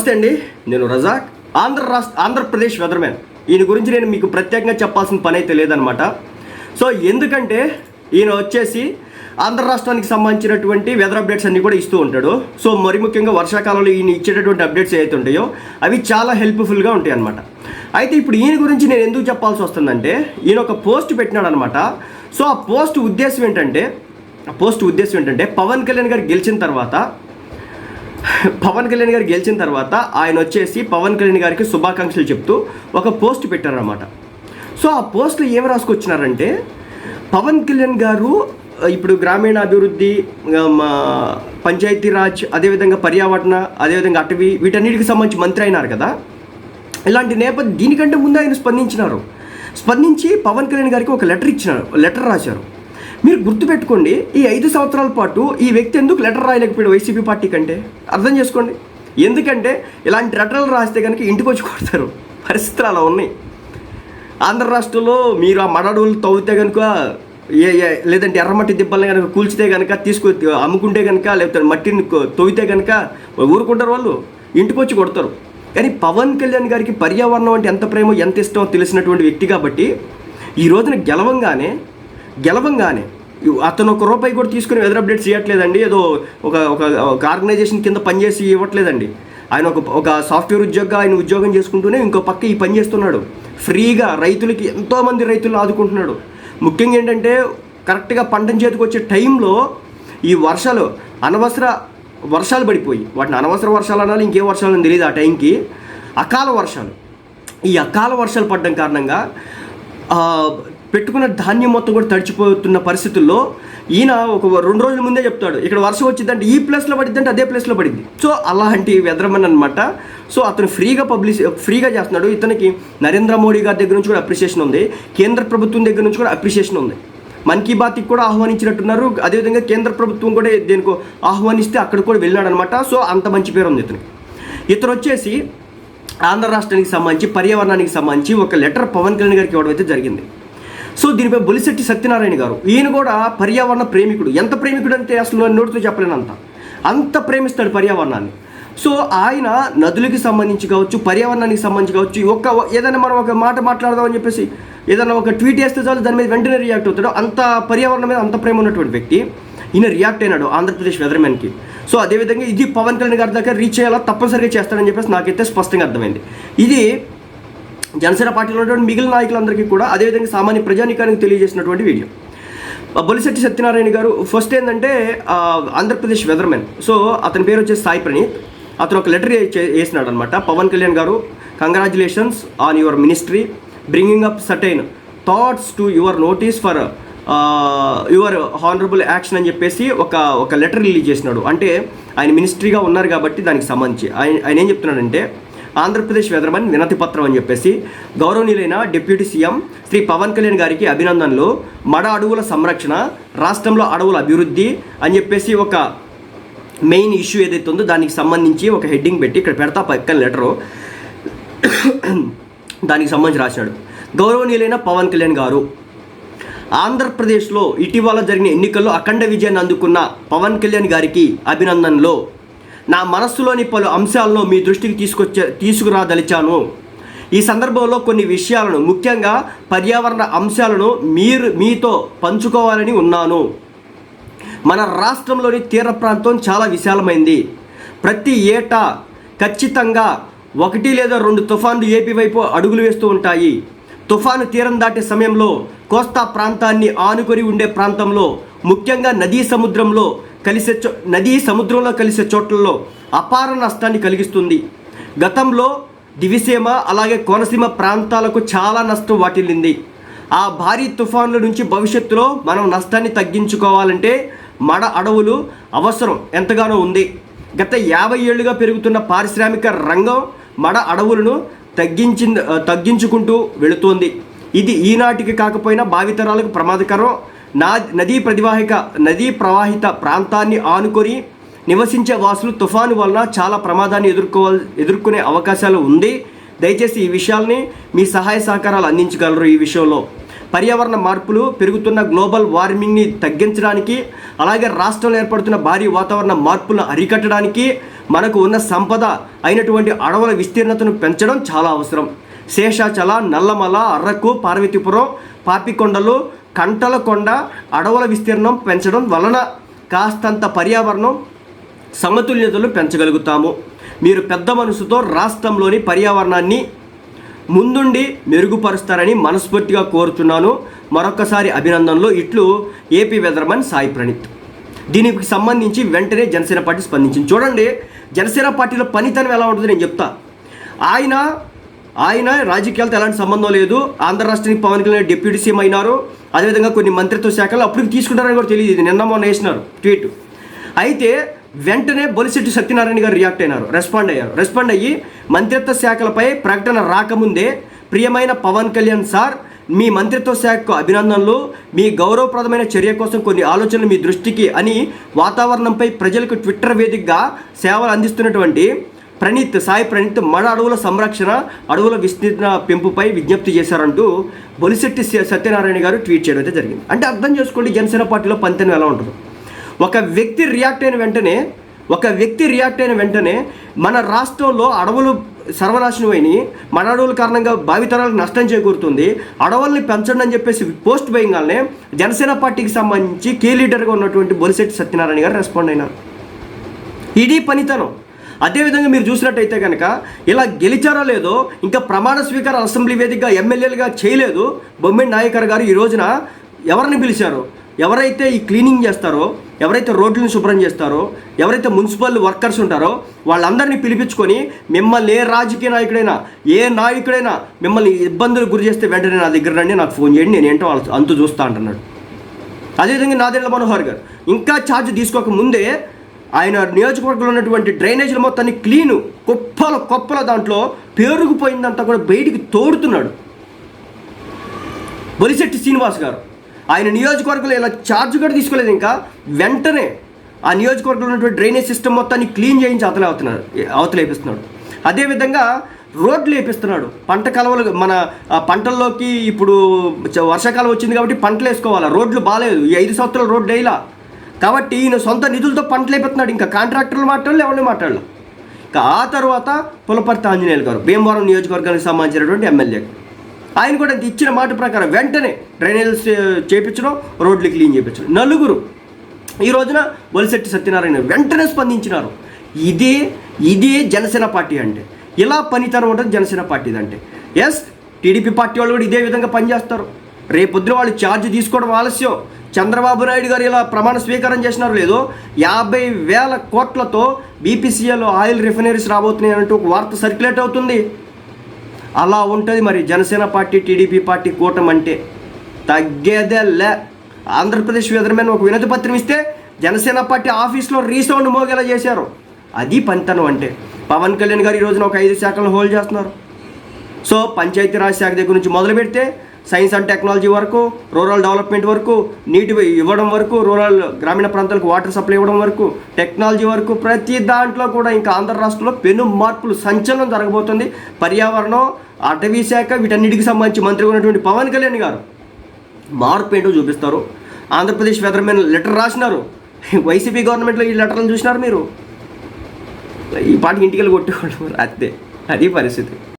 నమస్తే అండి. నేను రజాక్ ఆంధ్ర రాష్ట్ర ఆంధ్రప్రదేశ్ వెదర్మ్యాన్. ఈయన గురించి నేను మీకు ప్రత్యేకంగా చెప్పాల్సిన పని అయితే లేదనమాట సో ఎందుకంటే ఈయన వచ్చేసి ఆంధ్ర రాష్ట్రానికి సంబంధించినటువంటి వెదర్ అప్డేట్స్ అన్నీ కూడా ఇస్తూ ఉంటాడు. సో మరి ముఖ్యంగా వర్షాకాలంలో ఈయన ఇచ్చేటటువంటి అప్డేట్స్ ఏవైతే ఉంటాయో అవి చాలా హెల్ప్ఫుల్గా ఉంటాయి అనమాట అయితే ఇప్పుడు ఈయన గురించి నేను ఎందుకు చెప్పాల్సి వస్తుందంటే ఈయన ఒక పోస్ట్ పెట్టినాడు అనమాట సో ఆ పోస్ట్ ఉద్దేశం ఏంటంటే ఆ పోస్ట్ ఉద్దేశం ఏంటంటే పవన్ కళ్యాణ్ గారు గెలిచిన తర్వాత పవన్ కళ్యాణ్ గారు గెలిచిన తర్వాత ఆయన వచ్చేసి పవన్ కళ్యాణ్ గారికి శుభాకాంక్షలు చెప్తూ ఒక పోస్ట్ పెట్టారనమాట సో ఆ పోస్ట్లో ఏమి రాసుకొచ్చినారంటే పవన్ కళ్యాణ్ గారు ఇప్పుడు గ్రామీణ అభివృద్ధి పంచాయతీరాజ్ అదేవిధంగా పర్యావరణ అదేవిధంగా అటవీ వీటన్నిటికి సంబంధించి మంత్రి అయినారు కదా. ఇలాంటి నేపథ్యం దీనికంటే ముందు ఆయన స్పందించినారు. స్పందించి పవన్ కళ్యాణ్ గారికి ఒక లెటర్ ఇచ్చినారు లెటర్ రాశారు. మీరు గుర్తుపెట్టుకోండి ఈ ఐదు సంవత్సరాల పాటు ఈ వ్యక్తి ఎందుకు లెటర్ రాయలేకపోయాడు వైసీపీ పార్టీ కంటే? అర్థం చేసుకోండి. ఎందుకంటే ఇలాంటి లెటర్లు రాస్తే కనుక ఇంటికి వచ్చి కొడతారు. పరిస్థితులు అలా ఉన్నాయి. ఆంధ్ర రాష్ట్రంలో మీరు ఆ మడడువులు తవ్వితే కనుక ఏ లేదంటే ఎర్రమట్టి దిబ్బల్ని కనుక కూల్చితే కనుక తీసుకు అమ్ముకుంటే కనుక లేకపోతే మట్టిని కొ- తవ్వితే కనుక ఊరుకుంటారు వాళ్ళు. ఇంటికి వచ్చి కొడతారు. కానీ పవన్ కళ్యాణ్ గారికి పర్యావరణం అంటే ఎంత ప్రేమో ఎంత ఇష్టమో తెలిసినటువంటి వ్యక్తి కాబట్టి ఈ రోజున గెలవంగానే గెలవంగానే. అతను ఒక రూపాయి కూడా తీసుకుని వెదర్ అప్డేట్స్ చేయట్లేదండి ఏదో ఒక ఒక ఆర్గనైజేషన్ కింద పనిచేసి ఇవ్వట్లేదండి. ఆయన ఒక ఒక సాఫ్ట్వేర్ ఉద్యోగంగా ఆయన ఉద్యోగం చేసుకుంటూనే ఇంకో పక్క ఈ పని చేస్తున్నాడు. ఫ్రీగా రైతులకి ఎంతోమంది రైతులు ఆదుకుంటున్నాడు. ముఖ్యంగా ఏంటంటే కరెక్ట్గా పంటను చేతికి వచ్చే టైంలో ఈ వర్షాలు అనవసర వర్షాలు పడిపోయి వాటిని అనవసర వర్షాలు అనాలి ఇంకే వర్షాలు అని తెలియదు ఆ టైంకి అకాల వర్షాలు. ఈ అకాల వర్షాలు పడడం కారణంగా పెట్టుకున్న ధాన్యం మొత్తం కూడా తడిచిపోతున్న పరిస్థితుల్లో ఈయన ఒక రెండు రోజుల ముందే చెప్తాడు ఇక్కడ వర్షం వచ్చిందంటే ఈ ప్లేస్లో పడిద్దంటే అదే ప్లేస్లో పడింది. సో అలాంటి వెదరమన్ అనమాట సో అతను ఫ్రీగా పబ్లిష్ ఫ్రీగా చేస్తున్నాడు. ఇతనికి నరేంద్ర మోడీ గారి దగ్గర నుంచి కూడా అప్రిషియేషన్ ఉంది. కేంద్ర ప్రభుత్వం దగ్గర నుంచి కూడా అప్రిషియేషన్ ఉంది. మన్ కీ బాత్కి కూడా ఆహ్వానించినట్టున్నారు. అదేవిధంగా కేంద్ర ప్రభుత్వం కూడా దేనికో ఆహ్వానిస్తే అక్కడ కూడా వెళ్ళాడు అనమాట సో అంత మంచి పేరు ఉంది ఇతనికి. ఇతను వచ్చేసి ఆంధ్ర రాష్ట్రానికి సంబంధించి పర్యావరణానికి సంబంధించి ఒక లెటర్ పవన్ కళ్యాణ్ గారికి ఇవ్వడం అయితే జరిగింది. సో దీనిపై బొలిశెట్టి సత్యనారాయణ గారు ఈయన కూడా పర్యావరణ ప్రేమికుడు. ఎంత ప్రేమికుడు అంటే అసలు నోటితో చెప్పలేనంత. అంత ప్రేమిస్తాడు పర్యావరణాన్ని. సో ఆయన నదులకి సంబంధించి కావచ్చు పర్యావరణానికి సంబంధించి కావచ్చు ఒక్క ఏదైనా మనం ఒక మాట మాట్లాడదామని చెప్పేసి ఏదైనా ఒక ట్వీట్ వేస్తే చాలు దాని మీద వెంటనే రియాక్ట్ అవుతాడు. అంత పర్యావరణం మీద అంత ప్రేమ ఉన్నటువంటి వ్యక్తి ఈయన రియాక్ట్ అయినాడు ఆంధ్రప్రదేశ్ వెదర్మెన్కి సో అదేవిధంగా ఇది పవన్ కళ్యాణ్ గారి దగ్గర రీచ్ అయ్యేలా తప్పనిసరిగా చేస్తాడని చెప్పేసి నాకైతే స్పష్టంగా అర్థమైంది. ఇది జనసేన పార్టీలో ఉన్నటువంటి మిగిలిన నాయకులందరికీ కూడా అదేవిధంగా సామాన్య ప్రజానికానికి తెలియజేసినటువంటి వీడియో. బొలిశెట్టి సత్యనారాయణ గారు ఫస్ట్ ఏంటంటే ఆంధ్రప్రదేశ్ వెదర్మెన్ సో అతని పేరు వచ్చేసి సాయి ప్రణీత్. అతను ఒక లెటర్ వేసినాడు అనమాట పవన్ కళ్యాణ్ గారు congratulations on your ministry bringing up certain thoughts to your notice for your honourable action అని చెప్పేసి ఒక ఒక లెటర్ రిలీజ్ చేసినాడు. అంటే ఆయన మినిస్ట్రీగా ఉన్నారు కాబట్టి దానికి సంబంధించి. ఆయన ఆయన ఏం చెప్తున్నాడంటే ఆంధ్రప్రదేశ్ వెదర్మన్ వినతి పత్రం అని చెప్పేసి గౌరవనీయులైన డిప్యూటీ సీఎం శ్రీ పవన్ కళ్యాణ్ గారికి అభినందనలు. మడ అడవుల సంరక్షణ రాష్ట్రంలో అడవుల అభివృద్ధి అని చెప్పేసి ఒక మెయిన్ ఇష్యూ ఏదైతే ఉందో దానికి సంబంధించి ఒక హెడ్డింగ్ పెట్టి ఇక్కడ పెడతా పక్కన లెటరు. దానికి సంబంధించి రాశాడు. గౌరవనీయులైన పవన్ కళ్యాణ్ గారు ఆంధ్రప్రదేశ్లో ఇటీవల జరిగిన ఎన్నికల్లో అఖండ విజయాన్ని అందుకున్న పవన్ కళ్యాణ్ గారికి అభినందనలు. నా మనస్సులోని పలు అంశాలను మీ దృష్టికి తీసుకొచ్చే తీసుకురాదలిచాను. ఈ సందర్భంలో కొన్ని విషయాలను ముఖ్యంగా పర్యావరణ అంశాలను మీరు మీతో పంచుకోవాలని ఉన్నాను. మన రాష్ట్రంలోని తీర ప్రాంతం చాలా విశాలమైంది. ప్రతి ఏటా ఖచ్చితంగా ఒకటి లేదా రెండు తుఫాన్లు ఏపీ వైపు అడుగులు వేస్తూ ఉంటాయి. తుఫాను తీరం దాటే సమయంలో కోస్తా ప్రాంతాన్ని ఆనుకొని ఉండే ప్రాంతంలో ముఖ్యంగా నదీ సముద్రంలో కలిసే చో నదీ సముద్రంలో కలిసే చోట్లలో అపార నష్టాన్ని కలిగిస్తుంది. గతంలో దివిసీమ అలాగే కోనసీమ ప్రాంతాలకు చాలా నష్టం వాటిల్లింది. ఆ భారీ తుఫాన్ల నుంచి భవిష్యత్తులో మనం నష్టాన్ని తగ్గించుకోవాలంటే మడ అడవులు అవసరం ఎంతగానో ఉంది. గత యాభై ఏళ్ళుగా పెరుగుతున్న పారిశ్రామిక రంగం మడ అడవులను తగ్గించి తగ్గించుకుంటూ వెళుతోంది. ఇది ఈనాటికి కాకపోయినా భావితరాలకు ప్రమాదకరం. నా నదీ ప్రతివాహిక నదీ ప్రవాహిత ప్రాంతాన్ని ఆనుకొని నివసించే వాసులు తుఫాను వలన చాలా ప్రమాదాన్ని ఎదుర్కోవాలి ఎదుర్కొనే అవకాశాలు ఉంది. దయచేసి ఈ విషయాల్ని మీ సహాయ సహకారాలు అందించగలరు ఈ విషయంలో. పర్యావరణ మార్పులు పెరుగుతున్న గ్లోబల్ వార్మింగ్ని తగ్గించడానికి అలాగే రాష్ట్రంలో ఏర్పడుతున్న భారీ వాతావరణ మార్పులను అరికట్టడానికి మనకు ఉన్న సంపద అయినటువంటి అడవుల విస్తీర్ణతను పెంచడం చాలా అవసరం. శేషాచల నల్లమల అర్రకు పార్వతీపురం పాపికొండలు కంటల కొండ అడవుల విస్తీర్ణం పెంచడం వలన కాస్తంత పర్యావరణం సమతుల్యతలు పెంచగలుగుతాము. మీరు పెద్ద మనసుతో రాష్ట్రంలోని పర్యావరణాన్ని ముందుండి మెరుగుపరుస్తారని మనస్ఫూర్తిగా కోరుచున్నాను మరొకసారి అభినందనలు. ఇట్లు ఏపీ వెదర్మన్ సాయి ప్రణీత్. దీనికి సంబంధించి వెంటనే జనసేన పార్టీ స్పందించింది. చూడండి జనసేన పార్టీలో పనితనం ఎలా ఉంటుంది నేను చెప్తా. ఆయన ఆయన రాజకీయాలతో ఎలాంటి సంబంధం లేదు. ఆంధ్ర రాష్ట్రానికి పవన్ కళ్యాణ్ డిప్యూటీ సీఎం అయినారు. అదేవిధంగా కొన్ని మంత్రిత్వ శాఖలు అప్పటికి తీసుకుంటారని కూడా తెలియదు. ఇది నిన్న మొన్న వేసినారు. ట్వీట్. అయితే వెంటనే బొలిశెట్టి సత్యనారాయణ గారు రియాక్ట్ అయినారు. రెస్పాండ్ అయ్యారు. రెస్పాండ్ అయ్యి మంత్రిత్వ శాఖలపై ప్రకటన రాకముందే ప్రియమైన పవన్ కళ్యాణ్ సార్ మీ మంత్రిత్వ శాఖకు అభినందనలు మీ గౌరవప్రదమైన చర్య కోసం కొన్ని ఆలోచనలు మీ దృష్టికి అని వాతావరణంపై ప్రజలకు ట్విట్టర్ వేదికగా సేవలు అందిస్తున్నటువంటి ప్రణీత్ సాయి ప్రణీత్ మన అడవుల సంరక్షణ అడవుల విస్తీర్ణ పెంపుపై విజ్ఞప్తి చేశారంటూ బొలిశెట్టి సత్యనారాయణ గారు ట్వీట్ చేయడం అయితే జరిగింది. అంటే అర్థం చేసుకోండి జనసేన పార్టీలో పంతెనం ఎలా ఉంటుందో. ఒక వ్యక్తి రియాక్ట్ అయిన వెంటనే ఒక వ్యక్తి రియాక్ట్ అయిన వెంటనే మన రాష్ట్రంలో అడవులు సర్వనాశనం అయినాయి మన అడవుల కారణంగా భావితరాలకు నష్టం చేకూరుతుంది అడవుల్ని పెంచండి అని చెప్పేసి పోస్ట్ వేయగానే జనసేన పార్టీకి సంబంధించి కీ లీడర్గా ఉన్నటువంటి బొలిశెట్టి సత్యనారాయణ గారు రెస్పాండ్ అయినారు. ఇది పనితనం. అదేవిధంగా మీరు చూసినట్టయితే కనుక ఇలా గెలిచారో లేదో ఇంకా ప్రమాణ స్వీకారం అసెంబ్లీ వేదికగా ఎమ్మెల్యేలుగా చేయలేదు బొమ్మిడి నాయకర్ గారు ఈ రోజున ఎవరిని పిలిచారు? ఎవరైతే ఈ క్లీనింగ్ చేస్తారో ఎవరైతే రోడ్లను శుభ్రం చేస్తారో ఎవరైతే మున్సిపల్ వర్కర్స్ ఉంటారో వాళ్ళందరినీ పిలిపించుకొని మిమ్మల్ని ఏ రాజకీయ నాయకుడైనా ఏ నాయకుడైనా మిమ్మల్ని ఇబ్బందులు గురి చేస్తే వెంటనే నా దగ్గర రండి నాకు ఫోన్ చేయండి నేను ఏంటో వాళ్ళ అంతు చూస్తా అంటున్నాడు. అదేవిధంగా నాదెండ్ల మనోహర్ గారు ఇంకా ఛార్జ్ తీసుకోక ముందే ఆయన నియోజకవర్గంలో ఉన్నటువంటి డ్రైనేజీల మొత్తాన్ని క్లీను కుప్పల కుప్పల దాంట్లో పేరుకుపోయిందంతా కూడా బయటికి తోడుతున్నాడు. బొలిశెట్టి శ్రీనివాస్ గారు. ఆయన నియోజకవర్గంలో ఇలా ఛార్జ్ కూడా తీసుకోలేదు ఇంకా. వెంటనే ఆ నియోజకవర్గంలో ఉన్నటువంటి డ్రైనేజ్ సిస్టమ్ మొత్తాన్ని క్లీన్ చేయించి అవతల అవుతున్నాడు అవతలేపిస్తున్నాడు అదేవిధంగా రోడ్లు వేపిస్తున్నాడు పంట కలవలు మన పంటల్లోకి ఇప్పుడు వర్షాకాలం వచ్చింది కాబట్టి పంటలు వేసుకోవాలి? రోడ్లు బాగాలేదు. ఈ ఐదు సంవత్సరాలు రోడ్డు వేయలా? కాబట్టి ఈయన సొంత నిధులతో పంటలు ఇంకా కాంట్రాక్టర్లు మాట్లాడలేదు ఎవరిని మాట్లాడలేదు ఇంకా ఆ తర్వాత పులపర్తి ఆంజనేయులు గారు భీమవరం నియోజకవర్గానికి సంబంధించినటువంటి ఎమ్మెల్యే. ఆయన కూడా ఇచ్చిన మాట ప్రకారం వెంటనే డ్రైనేజ్ చేపించడం రోడ్లు క్లీన్ చేయించడం నలుగురు. ఈ రోజున వలిశెట్టి సత్యనారాయణ వెంటనే స్పందించినారు. ఇదే ఇదే జనసేన పార్టీ అంటే. ఇలా పనితనం ఉంటుంది జనసేన పార్టీది అంటే. ఎస్ టీడీపీ పార్టీ వాళ్ళు కూడా ఇదే విధంగా పనిచేస్తారు. రేపొద్దున వాళ్ళు ఛార్జ్ తీసుకోవడం ఆలస్యం. చంద్రబాబు నాయుడు గారు ఇలా ప్రమాణ స్వీకారం చేసినారు లేదో యాభై వేల కోట్లతో బీపీసీఎల్ ఆయిల్ రిఫైనరీస్ రాబోతున్నాయి అంటూ ఒక వార్త సర్క్యులేట్ అవుతుంది. అలా ఉంటుంది మరి జనసేన పార్టీ టీడీపీ పార్టీ కూటమి అంటే తగ్గేదే లే ఆంధ్రప్రదేశ్ వెదరమైన ఒక వినతి పత్రం ఇస్తే జనసేన పార్టీ ఆఫీస్లో రీసౌండ్ మోగేలా చేశారు. అది పనితనం అంటే. పవన్ కళ్యాణ్ గారు ఈ రోజున ఒక ఐదు శాఖలను హోల్డ్ చేస్తున్నారు. సో పంచాయతీరాజ్ శాఖ దగ్గర నుంచి మొదలు పెడితే సైన్స్ అండ్ టెక్నాలజీ వరకు రూరల్ డెవలప్మెంట్ వరకు నీటి ఇవ్వడం వరకు రూరల్ గ్రామీణ ప్రాంతాలకు వాటర్ సప్లై ఇవ్వడం వరకు టెక్నాలజీ వరకు ప్రతి దాంట్లో కూడా ఇంకా ఆంధ్ర రాష్ట్రంలో పెను మార్పులు సంచలనం జరగబోతుంది. పర్యావరణం అటవీ శాఖ వీటన్నిటికి సంబంధించి మంత్రిగా ఉన్నటువంటి పవన్ కళ్యాణ్ గారు మార్పు ఏంటో చూపిస్తారు. ఆంధ్రప్రదేశ్ వెదర్మెన్ లెటర్ రాసినారు. వైసీపీ గవర్నమెంట్లో ఈ లెటర్లను చూసినారు మీరు? ఈ పాటికి ఇంటికి వెళ్ళి కొట్టుకోవడం అంతే అది పరిస్థితి.